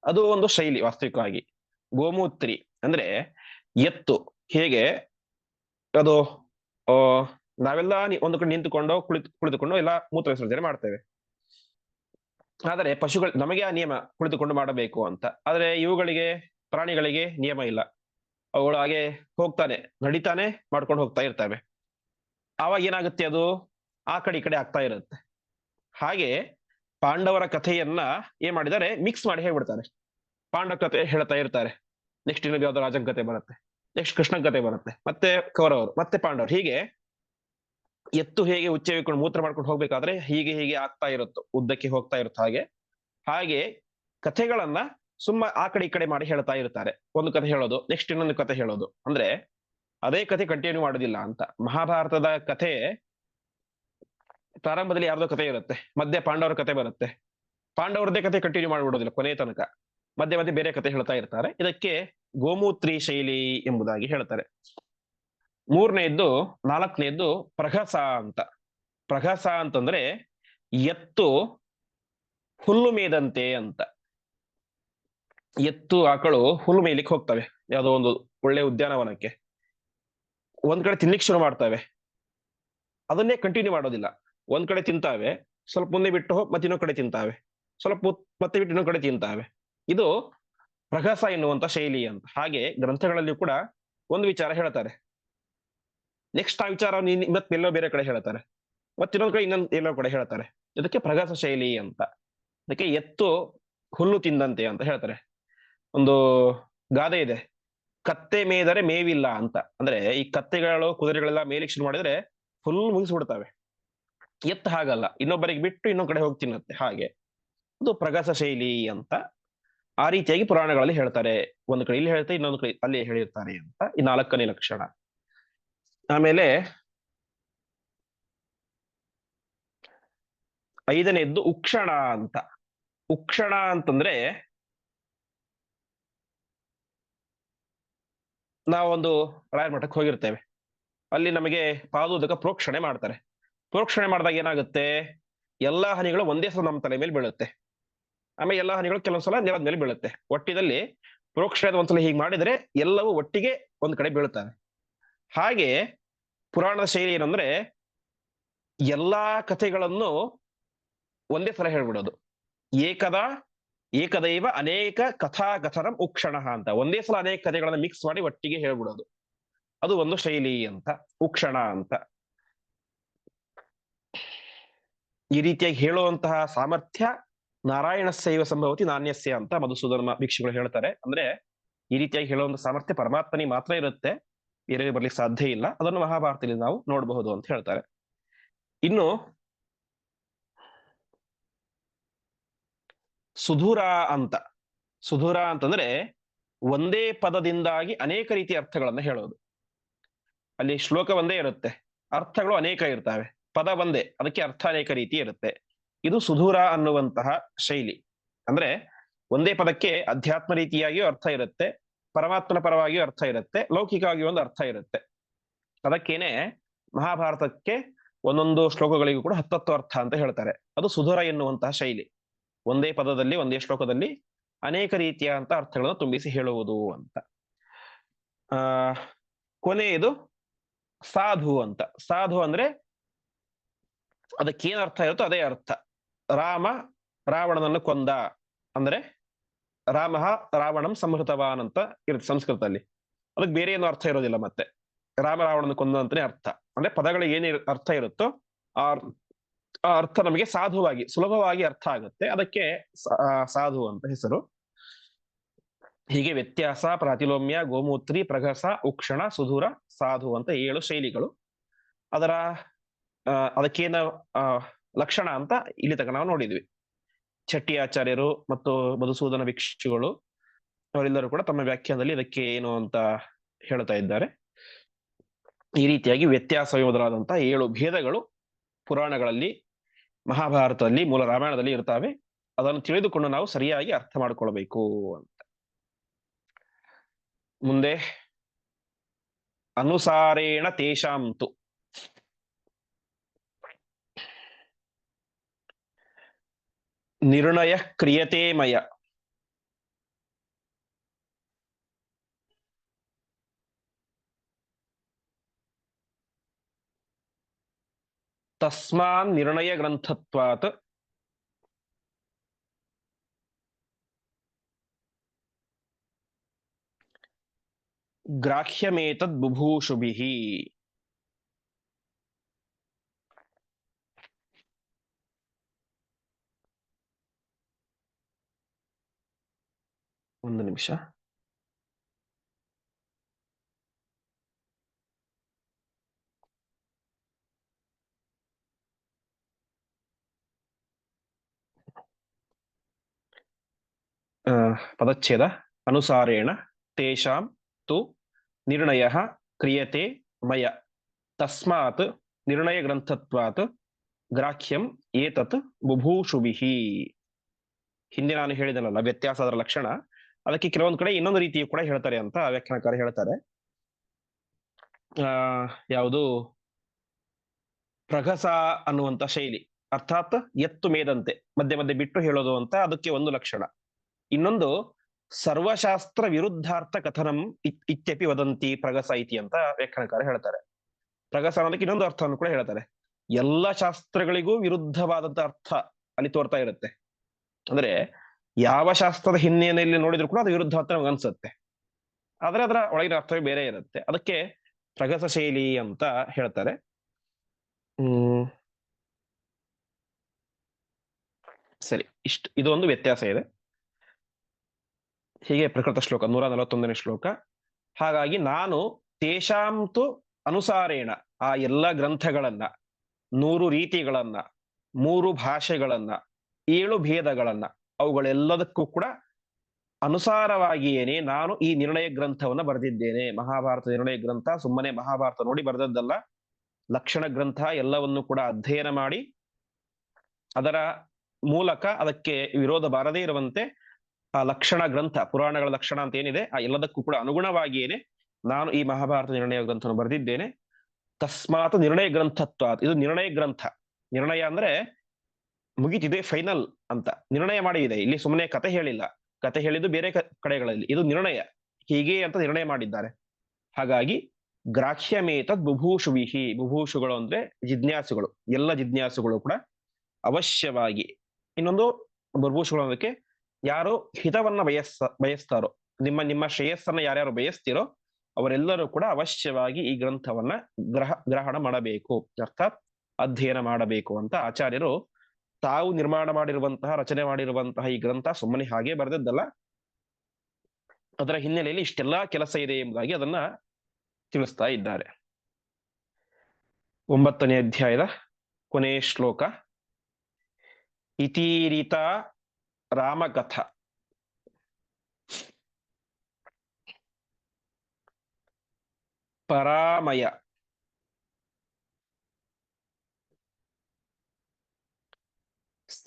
ಅದು ಒಂದು ಶೈಲಿ ವಾಸ್ತವಿಕವಾಗಿ. ಗೋಮೂತ್ರಿ ಅಂದ್ರೆ ಎತ್ತು ಹೇಗೆ ಅದು ನಾವೆಲ್ಲ ಒಂದು ಕಡೆ ನಿಂತುಕೊಂಡು ಕುಳಿತು ಕುಳಿತುಕೊಂಡು ಎಲ್ಲ ಮೂತ್ರ ವಿಸರ್ಜನೆ ಮಾಡ್ತೇವೆ. ಆದರೆ ಪಶುಗಳು, ನಮಗೆ ಆ ನಿಯಮ ಕುಳಿತುಕೊಂಡು ಮಾಡಬೇಕು ಅಂತ. ಆದ್ರೆ ಇವುಗಳಿಗೆ, ಪ್ರಾಣಿಗಳಿಗೆ ನಿಯಮ ಇಲ್ಲ. ಅವುಗಳು ಹಾಗೆ ಹೋಗ್ತಾನೆ, ನಡಿತಾನೆ ಮಾಡ್ಕೊಂಡು ಹೋಗ್ತಾ ಇರ್ತವೆ. ಆವಾಗ ಏನಾಗುತ್ತೆ ಅದು? ಆ ಕಡೆ ಈ ಕಡೆ ಆಗ್ತಾ ಇರುತ್ತೆ. ಹಾಗೆ ಪಾಂಡವರ ಕಥೆಯನ್ನ ಏನ್ ಮಾಡಿದ್ದಾರೆ? ಮಿಕ್ಸ್ ಮಾಡಿ ಹೇಳ್ಬಿಡ್ತಾರೆ. ಪಾಂಡವ ಕಥೆ ಹೇಳ್ತಾ ಇರ್ತಾರೆ. ನೆಕ್ಸ್ಟ್ ಇನ್ನೊಂದು ಯಾವ್ದೋ ರಾಜನ್ ಕಥೆ ಬರುತ್ತೆ. ನೆಕ್ಸ್ಟ್ ಕೃಷ್ಣನ್ ಕಥೆ ಬರುತ್ತೆ. ಮತ್ತೆ ಕೌರವರು, ಮತ್ತೆ ಪಾಂಡವರು. ಹೀಗೆ ಎತ್ತು ಹೇಗೆ ಉಚ್ಚೆ ಇಟ್ಕೊಂಡು ಮೂತ್ರ ಮಾಡ್ಕೊಂಡು ಹೋಗ್ಬೇಕಾದ್ರೆ ಹೀಗೆ ಹೀಗೆ ಆಗ್ತಾ ಇರುತ್ತೋ. ಉದ್ದಕ್ಕೆ ಹೋಗ್ತಾ ಇರುತ್ತೋ ಹಾಗೆ. ಹಾಗೆ ಕಥೆಗಳನ್ನ ಸುಮ್ಮ ಆ ಕಡೆ ಈ ಕಡೆ ಮಾಡಿ ಹೇಳ್ತಾ ಇರ್ತಾರೆ. ಒಂದು ಕಥೆ ಹೇಳೋದು ನೆಕ್ಸ್ಟ್ ಇನ್ನೊಂದು ಕಥೆ ಹೇಳೋದು. ಅಂದ್ರೆ ಅದೇ ಕಥೆ ಕಂಟಿನ್ಯೂ ಮಾಡೋದಿಲ್ಲ ಅಂತ. ಮಹಾಭಾರತದ ಕಥೆ ಪ್ರಾರಂಭದಲ್ಲಿ ಯಾರ್ದೋ ಕಥೆ ಇರುತ್ತೆ, ಮಧ್ಯೆ ಪಾಂಡವರ ಕಥೆ ಬರುತ್ತೆ. ಪಾಂಡವರದೇ ಕತೆ ಕಂಟಿನ್ಯೂ ಮಾಡ್ಬಿಡೋದಿಲ್ಲ ಕೊನೆ ತನಕ. ಮಧ್ಯೆ ಮಧ್ಯೆ ಬೇರೆ ಕಥೆ ಹೇಳ್ತಾ ಇರ್ತಾರೆ. ಇದಕ್ಕೆ ಗೋಮೂತ್ರಿ ಶೈಲಿ ಎಂಬುದಾಗಿ ಹೇಳ್ತಾರೆ. ಮೂರನೆಯದ್ದು ನಾಲ್ಕನೇದ್ದು ಪ್ರಹಸ ಅಂತ. ಪ್ರಘಸ ಅಂತಂದ್ರೆ ಎತ್ತು ಹುಲ್ಲು ಮೇದಂತೆ ಅಂತ. ಎತ್ತು ಆಕಳು ಹುಲ್ಲು ಮೇಯ್ಲಿಕ್ಕೆ ಹೋಗ್ತವೆ. ಯಾವುದೋ ಒಂದು ಒಳ್ಳೆ ಉದ್ಯಾನವನಕ್ಕೆ. ಒಂದ್ ಕಡೆ ತಿನ್ಲಿಕ್ಕೆ ಶುರು ಮಾಡ್ತವೆ. ಅದನ್ನೇ ಕಂಟಿನ್ಯೂ ಮಾಡೋದಿಲ್ಲ. ಒಂದ್ ಕಡೆ ತಿಂತಾವೆ, ಸ್ವಲ್ಪ ಮುಂದೆ ಬಿಟ್ಟು ಮತ್ತೆ ಇನ್ನೊಂದು ಕಡೆ ತಿಂತಾವೆ. ಸ್ವಲ್ಪ ಮತ್ತೆ ಬಿಟ್ಟು ಇನ್ನೊಂದು ಕಡೆ ತಿಂತಾವೆ. ಇದು ಪ್ರಗಾಸ ಎನ್ನುವಂತ ಶೈಲಿ ಅಂತ. ಹಾಗೆ ಗ್ರಂಥಗಳಲ್ಲಿ ಕೂಡ ಒಂದು ವಿಚಾರ ಹೇಳ್ತಾರೆ. ನೆಕ್ಸ್ಟ್ ಆ ವಿಚಾರ ಮತ್ತೆ ಎಲ್ಲೋ ಬೇರೆ ಕಡೆ ಹೇಳ್ತಾರೆ. ಮತ್ತೆ ಇನ್ನೊಂದ್ ಕಡೆ ಇನ್ನೊಂದು ಎಲ್ಲೋ ಕಡೆ ಹೇಳ್ತಾರೆ. ಇದಕ್ಕೆ ಪ್ರಗಾಸ ಶೈಲಿ ಅಂತ. ಅದಕ್ಕೆ ಎತ್ತು ಹುಲ್ಲು ತಿಂದಂತೆ ಅಂತ ಹೇಳ್ತಾರೆ. ಒಂದು ಗಾದೆ ಇದೆ. ಕತ್ತೆ ಮೇದರೆ ಮೇವಿಲ್ಲ ಅಂತ. ಅಂದ್ರೆ ಈ ಕತ್ತೆಗಳು, ಕುದುರೆಗಳೆಲ್ಲ ಮೇಲಿಕ್ಷಣ ಮಾಡಿದ್ರೆ ಫುಲ್ ಮುಗಿಸ್ಬಿಡ್ತಾವೆ. ಎತ್ತು ಹಾಗಲ್ಲ. ಇನ್ನೊಬ್ಬರಿಗೆ ಬಿಟ್ಟು ಇನ್ನೊಂದ್ ಕಡೆ ಹೋಗಿ ತಿನ್ನತ್ತೆ. ಹಾಗೆ. ಅದು ಪ್ರಗಸ ಶೈಲಿ ಅಂತ ಆ ರೀತಿಯಾಗಿ ಪುರಾಣಗಳಲ್ಲಿ ಹೇಳ್ತಾರೆ. ಒಂದು ಕಡೆ ಇಲ್ಲಿ ಹೇಳ್ತಾರೆ ಇನ್ನೊಂದು ಕಡೆ ಅಲ್ಲಿ ಹೇಳಿರ್ತಾರೆ ಅಂತ. ಈ ನಾಲ್ಕನೇ ಲಕ್ಷಣ. ಆಮೇಲೆ ಐದನೇದ್ದು ಉಕ್ಷಣ ಅಂತ. ಉಕ್ಷಣ ಅಂತಂದ್ರೆ ನಾವೊಂದು ರಾಯರ ಮಠಕ್ಕೆ ಹೋಗಿರ್ತೇವೆ. ಅಲ್ಲಿ ನಮಗೆ ಪಾದೋದಕ ಪ್ರೋಕ್ಷಣೆ ಮಾಡ್ತಾರೆ. ಪ್ರೋಕ್ಷಣೆ ಮಾಡಿದಾಗ ಏನಾಗುತ್ತೆ? ಎಲ್ಲಾ ಹನಿಗಳು ಒಂದೇ ಸಲ ನಮ್ಮ ತಲೆ ಮೇಲೆ ಬೀಳುತ್ತೆ. ಆಮೇಲೆ ಎಲ್ಲಾ ಹನಿಗಳು ಕೆಲವೊಂದ್ಸಲ ನೆಲದ ಮೇಲೆ ಬೀಳುತ್ತೆ. ಒಟ್ಟಿನಲ್ಲಿ ಪ್ರೋಕ್ಷಣೆ ಒಂದ್ಸಲ ಹೀಗೆ ಮಾಡಿದ್ರೆ ಎಲ್ಲವೂ ಒಟ್ಟಿಗೆ ಒಂದ್ ಕಡೆ ಬೀಳುತ್ತಾರೆ ಹಾಗೆ ಪುರಾಣದ ಶೈಲಿ ಏನಂದ್ರೆ ಎಲ್ಲಾ ಕಥೆಗಳನ್ನು ಒಂದೇ ಸಲ ಹೇಳ್ಬಿಡೋದು. ಏಕದ, ಏಕದೈವ, ಅನೇಕ ಕಥಾ ಕಥನಂ ಉಕ್ಷಣ ಅಂತ. ಒಂದೇ ಸಲ ಅನೇಕ ಕಥೆಗಳನ್ನ ಮಿಕ್ಸ್ ಮಾಡಿ ಒಟ್ಟಿಗೆ ಹೇಳ್ಬಿಡೋದು. ಅದು ಒಂದು ಶೈಲಿ ಅಂತ. ಉಕ್ಷಣ ಅಂತ. ಈ ರೀತಿಯಾಗಿ ಹೇಳುವಂತಹ ಸಾಮರ್ಥ್ಯ ನಾರಾಯಣ ಸೈವ ಸಂಭವತಿ ನಾಣ್ಯಸ್ಯ ಅಂತ ಮಧುಸೂದನ ಭಿಕ್ಷುಗಳು ಹೇಳ್ತಾರೆ. ಅಂದ್ರೆ ಈ ರೀತಿಯಾಗಿ ಹೇಳುವಂತ ಸಾಮರ್ಥ್ಯ ಪರಮಾತ್ಮನಿಗೆ ಮಾತ್ರ ಇರುತ್ತೆ. ಬೇರೆ ಬರ್ಲಿಕ್ಕೆ ಸಾಧ್ಯ ಇಲ್ಲ. ಅದನ್ನು ಮಹಾಭಾರತದಲ್ಲಿ ನಾವು ನೋಡಬಹುದು ಅಂತ ಹೇಳ್ತಾರೆ. ಇನ್ನು ಸುಧುರ ಅಂತ. ಸುಧುರ ಅಂತಂದ್ರೆ ಒಂದೇ ಪದದಿಂದಾಗಿ ಅನೇಕ ರೀತಿಯ ಅರ್ಥಗಳನ್ನ ಹೇಳೋದು. ಅಲ್ಲಿ ಶ್ಲೋಕ ಒಂದೇ ಇರುತ್ತೆ. ಅರ್ಥಗಳು ಅನೇಕ ಇರ್ತವೆ. ಪದ ಒಂದೇ, ಅದಕ್ಕೆ ಅರ್ಥ ಅನೇಕ ರೀತಿ ಇರುತ್ತೆ. ಇದು ಸುಧೂರ ಅನ್ನುವಂತಹ ಶೈಲಿ. ಅಂದ್ರೆ ಒಂದೇ ಪದಕ್ಕೆ ಅಧ್ಯಾತ್ಮ ರೀತಿಯಾಗಿಯೂ ಅರ್ಥ ಇರುತ್ತೆ, ಪರಮಾತ್ಮನ ಪರವಾಗಿಯೂ ಅರ್ಥ ಇರುತ್ತೆ ಲೌಕಿಕವಾಗಿ ಒಂದು ಅರ್ಥ ಇರುತ್ತೆ. ಅದಕ್ಕೇನೆ ಮಹಾಭಾರತಕ್ಕೆ ಒಂದೊಂದು ಶ್ಲೋಕಗಳಿಗೂ ಕೂಡ ಹತ್ತತ್ತು ಅರ್ಥ ಅಂತ ಹೇಳ್ತಾರೆ. ಅದು ಸುಧುರ ಎನ್ನುವಂತಹ ಶೈಲಿ. ಒಂದೇ ಪದದಲ್ಲಿ, ಒಂದೇ ಶ್ಲೋಕದಲ್ಲಿ ಅನೇಕ ರೀತಿಯ ಅಂತ ಅರ್ಥಗಳನ್ನು ತುಂಬಿಸಿ ಹೇಳುವುದು ಅಂತ. ಆ, ಕೊನೆಯದು ಸಾಧು ಅಂತ. ಸಾಧು ಅಂದ್ರೆ ಅದಕ್ಕೇನ್ ಅರ್ಥ ಇರುತ್ತೋ ಅದೇ ಅರ್ಥ. ರಾಮ ರಾವಣನನ್ನು ಕೊಂದ ಅಂದ್ರೆ ರಾಮ ರಾವಣಂ ಸಂಹೃತವಾನ್ ಅಂತ ಇರುತ್ತೆ ಸಂಸ್ಕೃತದಲ್ಲಿ. ಅದಕ್ಕೆ ಬೇರೆ ಏನು ಅರ್ಥ ಇರೋದಿಲ್ಲ ಮತ್ತೆ. ರಾಮ ರಾವಣನ ಕೊಂದ ಅಂತಾನೆ ಅರ್ಥ. ಅಂದ್ರೆ ಪದಗಳಿಗೆ ಏನ್ ಅರ್ಥ ಇರುತ್ತೋ ಆ ಅರ್ಥ ನಮಗೆ ಸಾಧುವಾಗಿ, ಸುಲಭವಾಗಿ ಅರ್ಥ ಆಗುತ್ತೆ. ಅದಕ್ಕೆ ಸಾಧು ಅಂತ ಹೆಸರು. ಹೀಗೆ ವ್ಯತ್ಯಾಸ, ಪ್ರಾತಿಲೋಮ್ಯ, ಗೋಮೂತ್ರಿ, ಪ್ರಘಸ, ಉಕ್ಷಣ, ಸುಧುರ, ಸಾಧು ಅಂತ ಏಳು ಶೈಲಿಗಳು. ಅದರ ಅದಕ್ಕೇನ ಲಕ್ಷಣ ಅಂತ ಇಲ್ಲಿ ತನಕ ನಾವು ನೋಡಿದ್ವಿ. ಚಟ್ಟಿ ಆಚಾರ್ಯರು ಮತ್ತು ಮಧುಸೂದನ ಭಿಕ್ಷುಗಳು ಅವರೆಲ್ಲರೂ ಕೂಡ ತಮ್ಮ ವ್ಯಾಖ್ಯಾನದಲ್ಲಿ ಇದಕ್ಕೆ ಏನು ಅಂತ ಹೇಳ್ತಾ ಇದ್ದಾರೆ. ಈ ರೀತಿಯಾಗಿ ವ್ಯತ್ಯಾಸ ಮೊದಲಾದಂತಹ ಏಳು ಭೇದಗಳು ಪುರಾಣಗಳಲ್ಲಿ, ಮಹಾಭಾರತದಲ್ಲಿ, ಮೂಲ ರಾಮಾಯಣದಲ್ಲಿ ಇರ್ತಾವೆ. ಅದನ್ನು ತಿಳಿದುಕೊಂಡು ನಾವು ಸರಿಯಾಗಿ ಅರ್ಥ ಮಾಡ್ಕೊಳ್ಬೇಕು ಅಂತ. ಮುಂದೆ, ಅನುಸಾರೇಣ ತೇಷಾಂತು. නිර්ණය ක්‍රියතේමය. තස්මාන් නිර්ණය ග්‍රන්ථත්වාත. ග්‍රාක්ෂ්‍යමේතත් බුභූෂුබිහි ಒಂದು ನಿಮಿಷ. ಪದಚ್ಛೇದ. ಅನುಸಾರೇಣ ತೇಷಾಂ ತು ನಿರ್ಣಯ ಕ್ರಿಯತೆ ಮಯ. ತಸ್ಮಾತ್ ನಿರ್ಣಯ ಗ್ರಂಥತ್ವಾತ್ ಗ್ರಾಹ್ಯಂ ಏತತ್ ಬುಭೂಷುಭಿಹಿ. ಹಿಂದೆ ನಾನು ಹೇಳಿದನಲ್ಲ ಅದರ ಲಕ್ಷಣ. ಅದಕ್ಕೆ ಕೆಲವೊಂದು ಕಡೆ ಇನ್ನೊಂದು ರೀತಿ ಕೂಡ ಹೇಳ್ತಾರೆ ಅಂತ ವ್ಯಾಖ್ಯಾನಕಾರ ಹೇಳ್ತಾರೆ. ಆ, ಯಾವುದು? ಪ್ರಗಸ ಅನ್ನುವಂತ ಶೈಲಿ. ಅರ್ಥಾತ್ ಎತ್ತು ಮೇದಂತೆ, ಮಧ್ಯೆ ಮಧ್ಯೆ ಬಿಟ್ಟು ಹೇಳೋದು ಅಂತ ಅದಕ್ಕೆ ಒಂದು ಲಕ್ಷಣ. ಇನ್ನೊಂದು, ಸರ್ವಶಾಸ್ತ್ರ ವಿರುದ್ಧಾರ್ಥ ಕಥನಂ ಇತ್- ಇತ್ಯಪಿ ವದಂತಿ ಪ್ರಗಸ ಇತಿ ಅಂತ ವ್ಯಾಖ್ಯಾನಕಾರ ಹೇಳ್ತಾರೆ. ಪ್ರಗಸ ಅನ್ನೋದಕ್ಕೆ ಇನ್ನೊಂದು ಅರ್ಥವನ್ನು ಕೂಡ ಹೇಳ್ತಾರೆ. ಎಲ್ಲ ಶಾಸ್ತ್ರಗಳಿಗೂ ವಿರುದ್ಧವಾದಂತ ಅರ್ಥ ಅಲ್ಲಿ ತೋರ್ತಾ ಇರುತ್ತೆ. ಅಂದ್ರೆ ಯಾವ ಶಾಸ್ತ್ರದ ಹಿನ್ನೆಲೆಯಲ್ಲಿ ನೋಡಿದ್ರು ಕೂಡ ಅದು ವಿರುದ್ಧ ಅಂತ ನಮ್ಗೆ ಅನ್ಸುತ್ತೆ. ಆದ್ರೆ ಅದರ ಒಳಗಿನ ಅರ್ಥವೇ ಬೇರೆ ಇರುತ್ತೆ. ಅದಕ್ಕೆ ಪ್ರಗತ ಶೈಲಿ ಅಂತ ಹೇಳ್ತಾರೆ. ಹ್ಮ್. ಸರಿ ಇಷ್ಟು ಇದೊಂದು ವ್ಯತ್ಯಾಸ ಇದೆ. ಹೀಗೆ ಪ್ರಕೃತ ಶ್ಲೋಕ ನೂರ ನಲವತ್ತೊಂದನೇ ಶ್ಲೋಕ. ಹಾಗಾಗಿ ನಾನು ತೇಷಾಂತು ಅನುಸಾರೇಣ ಆ ಎಲ್ಲ ಗ್ರಂಥಗಳನ್ನ ನೂರು ರೀತಿಗಳನ್ನ ಮೂರು ಭಾಷೆಗಳನ್ನ ಏಳು ಭೇದಗಳನ್ನ ಅವುಗಳೆಲ್ಲದಕ್ಕೂ ಕೂಡ ಅನುಸಾರವಾಗಿಯೇನೆ ನಾನು ಈ ನಿರ್ಣಯ ಗ್ರಂಥವನ್ನ ಬರೆದಿದ್ದೇನೆ. ಮಹಾಭಾರತ ನಿರ್ಣಯ ಗ್ರಂಥ ಸುಮ್ಮನೆ ಮಹಾಭಾರತ ನೋಡಿ ಬರೆದದ್ದಲ್ಲ. ಲಕ್ಷಣ ಗ್ರಂಥ ಎಲ್ಲವನ್ನು ಕೂಡ ಅಧ್ಯಯನ ಮಾಡಿ ಅದರ ಮೂಲಕ ಅದಕ್ಕೆ ವಿರೋಧ ಬಾರದೇ ಇರುವಂತೆ ಆ ಲಕ್ಷಣ ಗ್ರಂಥ, ಪುರಾಣಗಳ ಲಕ್ಷಣ ಅಂತ ಏನಿದೆ, ಆ ಎಲ್ಲದಕ್ಕೂ ಕೂಡ ಅನುಗುಣವಾಗಿಯೇನೆ ನಾನು ಈ ಮಹಾಭಾರತ ನಿರ್ಣಯ ಗ್ರಂಥವನ್ನು ಬರೆದಿದ್ದೇನೆ. ತಸ್ಮಾತ್ ನಿರ್ಣಯ ಗ್ರಂಥತ್ವ ಇದು ನಿರ್ಣಯ ಗ್ರಂಥ. ನಿರ್ಣಯ ಅಂದ್ರೆ ಮುಗಿತಿದೆ ಫೈನಲ್ ಅಂತ. ನಿರ್ಣಯ ಮಾಡಿದೆ ಇಲ್ಲಿ ಸುಮ್ಮನೆ ಕತೆ ಹೇಳಿಲ್ಲ. ಕತೆ ಹೇಳಿದ್ದು ಬೇರೆ ಕಡೆಗಳಲ್ಲಿ. ಇದು ನಿರ್ಣಯ. ಹೀಗೆ ಅಂತ ನಿರ್ಣಯ ಮಾಡಿದ್ದಾರೆ. ಹಾಗಾಗಿ ಗ್ರಾಹ್ಯಮೇತದ್ ಬುಭೂಷುವಿಹಿ ಬುಭೂಷುಗಳು ಅಂದ್ರೆ ಜಿಜ್ಞಾಸುಗಳು. ಎಲ್ಲ ಜಿಜ್ಞಾಸುಗಳು ಕೂಡ ಅವಶ್ಯವಾಗಿ. ಇನ್ನೊಂದು ಬುಭೂಷುಗಳು ಅನ್ನೋದಕ್ಕೆ ಯಾರು ಹಿತವನ್ನ ಬಯಸ್ ಬಯಸ್ತಾರೋ, ನಿಮ್ಮ ನಿಮ್ಮ ಶ್ರೇಯಸ್ಸನ್ನ ಯಾರ್ಯಾರು ಬಯಸ್ತೀರೋ ಅವರೆಲ್ಲರೂ ಕೂಡ ಅವಶ್ಯವಾಗಿ ಈ ಗ್ರಂಥವನ್ನ ಗ್ರಹ, ಗ್ರಹಣ ಮಾಡಬೇಕು. ಅರ್ಥಾತ್ ಅಧ್ಯಯನ ಮಾಡಬೇಕು ಅಂತ ಆಚಾರ್ಯರು ತಾವು ನಿರ್ಮಾಣ ಮಾಡಿರುವಂತಹ, ರಚನೆ ಮಾಡಿರುವಂತಹ ಈ ಗ್ರಂಥ ಸುಮ್ಮನೆ ಹಾಗೆ ಬರೆದದ್ದಲ್ಲ. ಅದರ ಹಿನ್ನೆಲೆಯಲ್ಲಿ ಇಷ್ಟೆಲ್ಲಾ ಕೆಲಸ ಇದೆ ಎಂಬುದಾಗಿ ಅದನ್ನ ತಿಳಿಸ್ತಾ ಇದ್ದಾರೆ. ಒಂಬತ್ತನೇ ಅಧ್ಯಾಯದ ಕೊನೆಯ ಶ್ಲೋಕ. ಇತೀರಿತ ರಾಮಕಥ. ಪರಾಮಯ.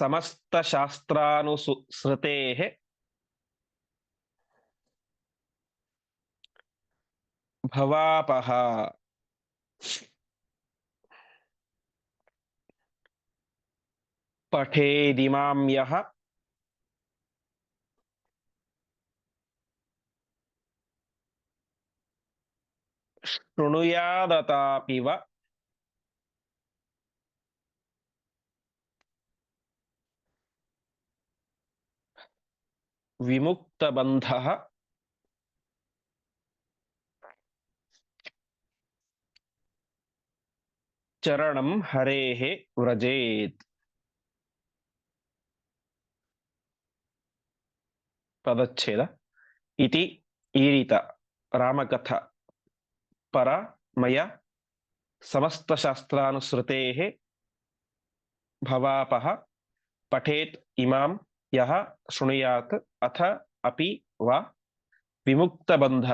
ಸಮಸ್ತ ಶಾಸ್ತ್ರಾನುಸೃತೆ ಭವಾಪಹ ಪಠೇದಿಮಾಂ ಯಃ ಶೃಣುಯಾದತಾಪಿವ ವಿಮುಕ್ತಬಂಧಃ ಚರಣಂ ಹರೇಃ ವ್ರಜೇತ್ ಪದಚ್ಛೇದ ಇತಿ ಈರಿತ ರಾಮಕಥ ಪರ ಮಯ ಸಮಸ್ತ ಶಾಸ್ತ್ರಾನುಸೃತೆ ಭವಾಪಹ ಪಠೇತ್ ಇಮಾಂ ಯಹ ಶೃಣುಯಾತ್ ಅಥ ಅಪಿ ವಾ ವಿಮುಕ್ತಬಂಧ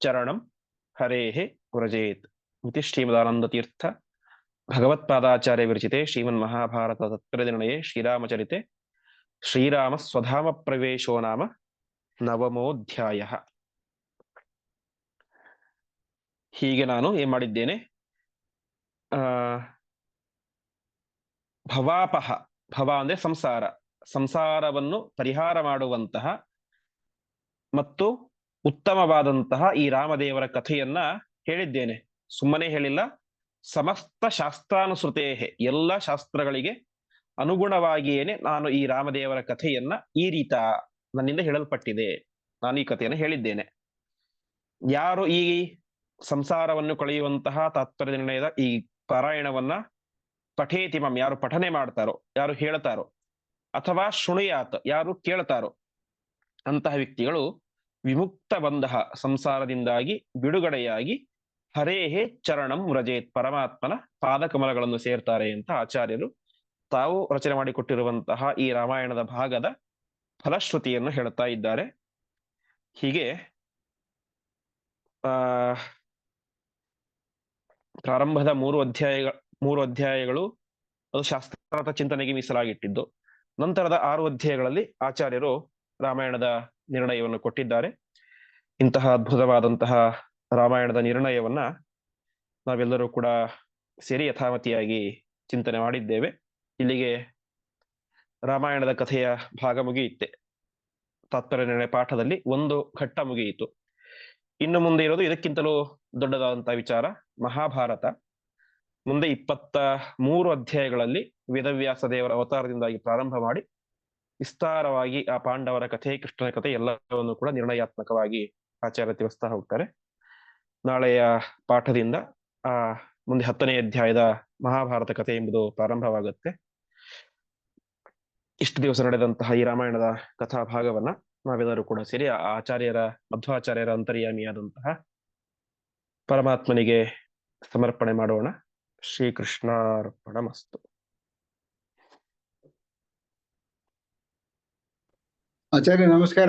ಚರಣಂ ಹರೇಃ ವ್ರಜೇತ್ ಇತಿ ಶ್ರೀಮದಾನಂದತೀರ್ಥ ಭಗವತ್ಪಾದಾಚಾರ್ಯ ವಿರಚಿತೆ ಶ್ರೀಮನ್ಮಹಾಭಾರತ ತತ್ಪರನಿರ್ಣಯೇ ಶ್ರೀರಾಮಚರಿತೆ ಶ್ರೀರಾಮ ಸ್ವಧಾಮ ಪ್ರವೇಶೋ ನಾಮ ನವಮೋಧ್ಯಾಯ ಹೀಗೆ ನಾನು ಏನ್ ಮಾಡಿದ್ದೇನೆ? ಭವಾಪಹ, ಭವ ಅಂದ್ರೆ ಸಂಸಾರ. ಸಂಸಾರವನ್ನು ಪರಿಹಾರ ಮಾಡುವಂತಹ ಮತ್ತು ಉತ್ತಮವಾದಂತಹ ಈ ರಾಮದೇವರ ಕಥೆಯನ್ನ ಹೇಳಿದ್ದೇನೆ. ಸುಮ್ಮನೆ ಹೇಳಿಲ್ಲ. ಸಮಸ್ತ ಶಾಸ್ತ್ರಾನುಸೃತೇ ಎಲ್ಲ ಶಾಸ್ತ್ರಗಳಿಗೆ ಅನುಗುಣವಾಗಿಯೇನೆ ನಾನು ಈ ರಾಮದೇವರ ಕಥೆಯನ್ನ ಈ ರೀತ ನನ್ನಿಂದ ಹೇಳಲ್ಪಟ್ಟಿದೆ. ನಾನು ಈ ಕಥೆಯನ್ನು ಹೇಳಿದ್ದೇನೆ. ಯಾರು ಈ ಸಂಸಾರವನ್ನು ಕಳೆಯುವಂತಹ ತಾತ್ಪರ್ಯ ನಿರ್ಣಯದ ಈ ಪಾರಾಯಣವನ್ನ ಪಠೇತಿಮಂ ಯಾರು ಪಠನೆ ಮಾಡ್ತಾರೋ, ಯಾರು ಹೇಳ್ತಾರೋ ಅಥವಾ ಶೃಣುಯಾತ್ ಯಾರು ಕೇಳ್ತಾರೋ ಅಂತಹ ವ್ಯಕ್ತಿಗಳು ವಿಮುಕ್ತ ಬಂಧ ಸಂಸಾರದಿಂದಾಗಿ ಬಿಡುಗಡೆಯಾಗಿ ಹರೇಹೇ ಚರಣಂ ರಜೇತ್ ಪರಮಾತ್ಮನ ಪಾದಕಮಲಗಳನ್ನು ಸೇರ್ತಾರೆ ಅಂತ ಆಚಾರ್ಯರು ತಾವು ರಚನೆ ಮಾಡಿಕೊಟ್ಟಿರುವಂತಹ ಈ ರಾಮಾಯಣದ ಭಾಗದ ಫಲಶ್ರುತಿಯನ್ನು ಹೇಳ್ತಾ ಇದ್ದಾರೆ. ಹೀಗೆ, ಆ, ಪ್ರಾರಂಭದ ಮೂರು ಅಧ್ಯಾಯಗಳ, ಮೂರು ಅಧ್ಯಾಯಗಳು ಅದು ಶಾಸ್ತ್ರಾರ್ಥ ಚಿಂತನೆಗೆ ಮೀಸಲಾಗಿಟ್ಟಿದ್ದು. ನಂತರದ ಆರು ಅಧ್ಯಾಯಗಳಲ್ಲಿ ಆಚಾರ್ಯರು ರಾಮಾಯಣದ ನಿರ್ಣಯವನ್ನು ಕೊಟ್ಟಿದ್ದಾರೆ. ಇಂತಹ ಅದ್ಭುತವಾದಂತಹ ರಾಮಾಯಣದ ನಿರ್ಣಯವನ್ನ ನಾವೆಲ್ಲರೂ ಕೂಡ ಸೇರಿ ಯಥಾಮತಿಯಾಗಿ ಚಿಂತನೆ ಮಾಡಿದ್ದೇವೆ. ಇಲ್ಲಿಗೆ ರಾಮಾಯಣದ ಕಥೆಯ ಭಾಗ ಮುಗಿಯುತ್ತೆ. ತಾತ್ಪರ್ಯ ನಿರ್ಣಯ ಪಾಠದಲ್ಲಿ ಒಂದು ಘಟ್ಟ ಮುಗಿಯಿತು. ಇನ್ನು ಮುಂದೆ ಇರೋದು ಇದಕ್ಕಿಂತಲೂ ದೊಡ್ಡದಾದಂತಹ ವಿಚಾರ ಮಹಾಭಾರತ. ಮುಂದೆ ಇಪ್ಪತ್ತ ಮೂರು ಅಧ್ಯಾಯಗಳಲ್ಲಿ ವೇದವ್ಯಾಸ ದೇವರ ಅವತಾರದಿಂದಾಗಿ ಪ್ರಾರಂಭ ಮಾಡಿ ವಿಸ್ತಾರವಾಗಿ ಆ ಪಾಂಡವರ ಕಥೆ ಕೃಷ್ಣನ ಕಥೆ ಎಲ್ಲವನ್ನು ಕೂಡ ನಿರ್ಣಯಾತ್ಮಕವಾಗಿ ಆಚಾರ್ಯ ತಿಳಿಸ್ತಾ ಹೋಗ್ತಾರೆ. ನಾಳೆಯ ಪಾಠದಿಂದ ಆ ಮುಂದೆ ಹತ್ತನೇ ಅಧ್ಯಾಯದ ಮಹಾಭಾರತ ಕಥೆ ಎಂಬುದು ಪ್ರಾರಂಭವಾಗುತ್ತೆ. ಇಷ್ಟು ದಿವಸ ನಡೆದಂತಹ ಈ ರಾಮಾಯಣದ ಕಥಾ ಭಾಗವನ್ನ ನಾವೆಲ್ಲರೂ ಕೂಡ ಸೇರಿ ಆಚಾರ್ಯರ, ಮಧ್ವಾಚಾರ್ಯರ ಅಂತರ್ಯಾಮಿಯಾದಂತಹ ಪರಮಾತ್ಮನಿಗೆ ಸಮರ್ಪಣೆ ಮಾಡೋಣ. ಶ್ರೀಕೃಷ್ಣಾರ್ಪಣ ಮಸ್ತು ಆಚಾರ್ಯ ನಮಸ್ಕಾರ